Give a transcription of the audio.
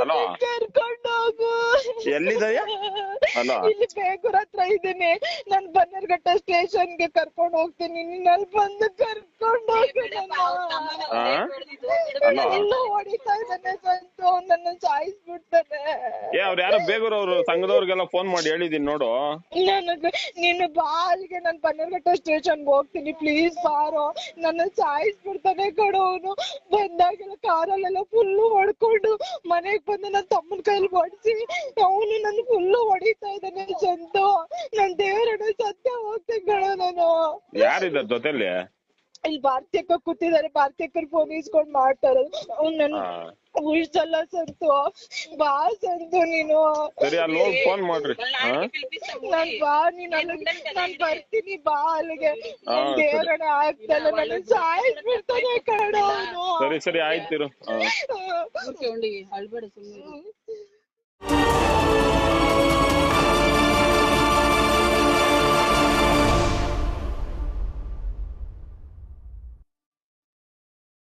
Hello? ಕರ್ಕೊಂಡು ಹೋಗು ಎಲ್ಲಿದೆಯಾ? Hello. ಇಲ್ಲಿ ಬೇಗೂರ್ ಹತ್ರ ಇದ್ದೀನಿ. ನಾನ್ ಬನ್ನರ್ಘಟ್ಟ ಸ್ಟೇಷನ್ಗೆ ಕರ್ಕೊಂಡು ಹೋಗ್ತೀನಿ. ನಿನ್ನಲ್ಲಿ ಬಂದು ಕರ್ಕೊಂಡು ಹೋಗು ಆ? ಹಲೋ? ಎಲ್ಲ ಹೊಡಿತಾ ಇದ್ದಾನೆ ಸಂತು. ನನ್ನ ಸಾಯಿಸ್ಬಿಡ್ತಾನೆ. ಏ ಅವ್ರು ಯಾರೋ ಬೇಗೂರ್ ಅವ್ರು ಸಂಘದವ್ರಿಗೆಲ್ಲ ಫೋನ್ ಮಾಡಿ ಹೇಳಿದೀನಿ ನೋಡು. ನಿನ್ನ ನೀನು ಬಾಲ್ಗೆ ನಾನ್ ಬನ್ನರ್ಘಟ್ಟ ಸ್ಟೇಷನ್ಗೆ ಹೋಗ್ತೀನಿ ಪ್ಲೀಸ್ ಬಾರೋ ನನ್ನ ಸಾಯಿಸ್ಬಿಡ್ತಾನೆ ಅವನು. ಬಂದಾಗೆಲ್ಲ ಕಾರಲ್ಲೆಲ್ಲ ಫುಲ್ಲು ಹೊಡ್ಕೊಂಡು ಮನೆಗ್ ಬಂದು ನನ್ನ ತಮ್ಮನ ಕೈಲಿ ಹೊಡ್ಸಿ ಅವನು ನನ್ ಫುಲ್ಲು ಹೊಡಿತಾ ಇದ್ದಾನೆ ಸಂತು ನನ್ ದೇವರಡೆ ಸತ್ಯ ಹೋಗ್ತೀನಿ ಕಣೋ ನಾನು. ಯಾರಿದ್ದಾರೆ ಜೊತೆಲಿ? ಇಲ್ಲಿ ಭಾರತೀಯಕ್ಕ ಕೂತಿದ್ದಾರೆ. ಭಾರತೀಯಕ್ಕರ್ ಫೋನ್ ಇಸ್ಕೊಂಡ್ ಮಾಡ್ತಾರೆ. ಅವ್ನು ನನ್ನ ಹಾ. ಉಳ್ಸಲ್ಲ ಸಂತು. ಬಾ ಸಂತು ನೀನು. ಸರಿ ಅಲ್ಲಿ ಹೋಗಿ ಫೋನ್ ಮಾಡ್ರಿ. ನಾನ್ ಬಾ ನೀನ್ ಅಲ್ಲಿ ನಾನ್ ಬರ್ತೀನಿ ಬಾ ಅಲ್ಲಿಗೆ. ದೇವರಣ ಆಗ್ತಲ್ಲ ನನ್ನ ಸಾಯಿಸ್ಬಿಡ್ತಾನೆ ಕಣ ಅವನು. ಸರಿ ಸರಿ ಆಯ್ತಿರು ಅಳ್ಬೇಡ ಸುಮ್ಮನೆ